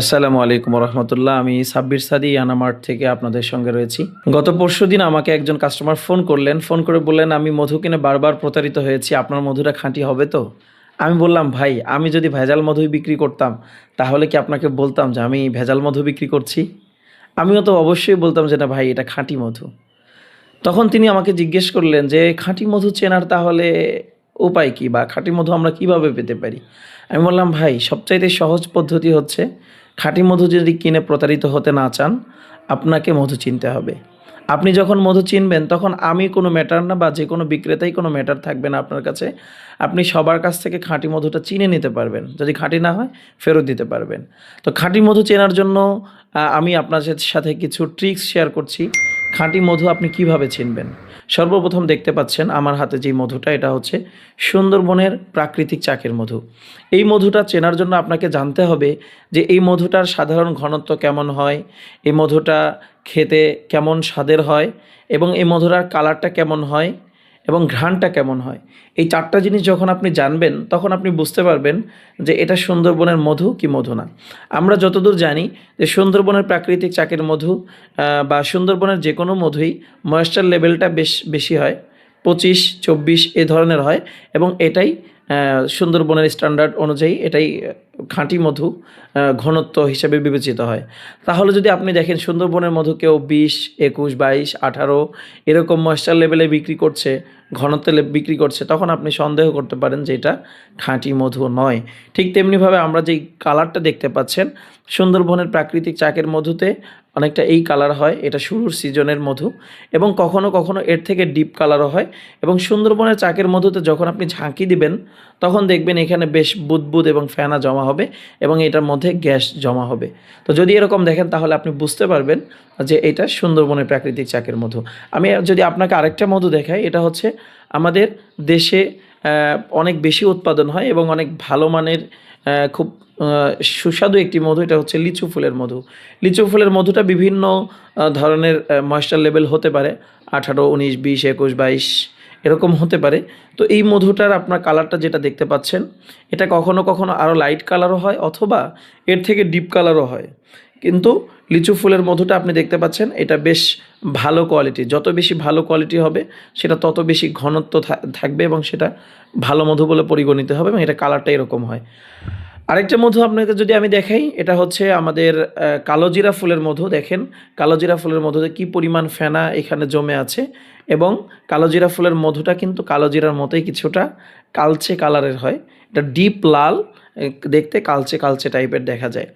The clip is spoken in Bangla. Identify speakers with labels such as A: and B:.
A: আসসালামু আলাইকুম রহমতুল্লাহ আমি সাব্বির সাদি, আনামার্ট থেকে আপনাদের সঙ্গে রয়েছি। গত পরশু দিন আমাকে একজন কাস্টমার ফোন করলেন। ফোন করে বললেন, আমি মধু কিনে বারবার প্রতারিত হয়েছি। আপনার মধুটা খাঁটি হবে তো? আমি বললাম, ভাই, আমি যদি ভেজাল মধুই বিক্রি করতাম, তাহলে কি আপনাকে বলতাম যে আমি ভেজাল মধু বিক্রি করছি? আমিও তো অবশ্যই বলতাম যে, না ভাই, এটা খাঁটি মধু। তখন তিনি আমাকে জিজ্ঞেস করলেন যে, খাঁটি মধু চেনার তাহলে উপায় কি বা খাঁটি মধু আমরা কীভাবে পেতে পারি? আমি বললাম, ভাই, সবচাইতে সহজ পদ্ধতি হচ্ছে খাঁটি মধু যদি কিনে প্রতারিত হতে না চান, আপনাকে মধু চিনতে হবে। আপনি যখন মধু চিনবেন, তখন আমি কোনো ম্যাটার না বা যে কোনো বিক্রেতাই কোনো ম্যাটার থাকবে না আপনার কাছে। আপনি সবার কাছ থেকে খাঁটি মধুটা চিনে নিতে পারবেন। যদি খাঁটি না হয়, ফেরত দিতে পারবেন। তো খাঁটি মধু চেনার জন্য আমি আপনার সাথে কিছু ট্রিক্স শেয়ার করছি। খাঁটি মধু আপনি কীভাবে চিনবেন সর্বপ্রথম দেখতে পাচ্ছেন আমার হাতে যে মধুটা, এটা হচ্ছে সুন্দরবনের প্রাকৃতিক চাকের মধু। এই মধুটা চেনার জন্য আপনাকে জানতে হবে যে এই মধুটার সাধারণ ঘনত্ব কেমন হয়, এই মধুটা খেতে কেমন স্বাদের হয় এবং এই মধুরার কালারটা কেমন হয় এবং ঘ্রাণটা কেমন হয়? এই চারটা জিনিস যখন আপনি জানবেন, তখন আপনি বুঝতে পারবেন যে এটা সুন্দরবনের মধু কি মধু না। আমরা যতদূর জানি যে সুন্দরবনের প্রাকৃতিক চাকের মধু বা সুন্দরবনের যে কোনো মধুই ময়েশ্চার লেভেলটা বেশ বেশি হয়, পঁচিশ, চব্বিশ, এ ধরনের হয় এবং এটাই সুন্দরবনের স্ট্যান্ডার্ড অনুযায়ী এটাই খাঁটি মধু ঘনত্ব হিসেবে বিবেচিত হয়। তাহলে যদি আপনি দেখেন সুন্দরবনের মধু কেউ বিশ, একুশ, বাইশ, আঠারো, এরকম ময়েশ্চার লেভেলে বিক্রি করছে ঘনত্বে লে- বিক্রি করছে, তখন আপনি সন্দেহ করতে পারেন যে এটা খাঁটি মধু নয়। ঠিক তেমনিভাবে আমরা যেই কালারটা দেখতে পাচ্ছেন, সুন্দরবনের প্রাকৃতিক চাকের মধুতে অনেকটা এই কালার হয়, এটা শুরুর সিজনের মধু এবং কখনো কখনো এর থেকে ডিপ কালারও হয় এবং সুন্দরবনের চাকের মধুতে যখন আপনি ঝাঁকি দিবেন, তখন দেখবেন এখানে বেশ বুদবুদ এবং ফেনা জমা হবে এবং এটার মধ্যে গ্যাস জমা হবে। তো যদি এরকম দেখেন, তাহলে আপনি বুঝতে পারবেন যে এটা সুন্দরবনের প্রাকৃতিক চাকের মধু। আমি যদি আপনাকে আরেকটা মধু দেখাই, এটা হচ্ছে আমাদের দেশে অনেক বেশি উৎপাদন হয় এবং অনেক ভালো মানের খুব সুস্বাদু একটি মধু, এটা হচ্ছে লিচু ফুলের মধু। লিচু ফুলের মধুটা বিভিন্ন ধরনের ময়েশ্চার লেভেল হতে পারে, আঠারো, উনিশ, বিশ, একুশ, বাইশ, এরকম হতে পারে। তো এই মধুটার আপনার কালারটা যেটা দেখতে পাচ্ছেন, এটা কখনো কখনো আরও লাইট কালারও হয় অথবা এর থেকে ডিপ কালারও হয়। কিন্তু লিচু ফুলের মধুটা আপনি দেখতে পাচ্ছেন, এটা বেশ ভালো কোয়ালিটি যত বেশি ভালো কোয়ালিটি হবে, সেটা তত বেশি ঘনত্ব থাকবে এবং সেটা ভালো মধু বলে পরিগণিত হবে এবং এটা কালারটা এরকম হয়। আরেকটা মধু আপনাকে যদি আমি দেখাই, এটা হচ্ছে আমাদের কালোজিরা ফুলের মধু, দেখেন। কালোজিরা ফুলের মধুতে কি পরিমাণ ফেনা এখানে জমে আছে এবং কালোজিরা ফুলের মধুটা কিন্তু কালোজিরার মতোই কিছুটা কালচে কালারের হয়। এটা ডিপ লাল দেখতে কালচে কালচে টাইপের দেখা যায়।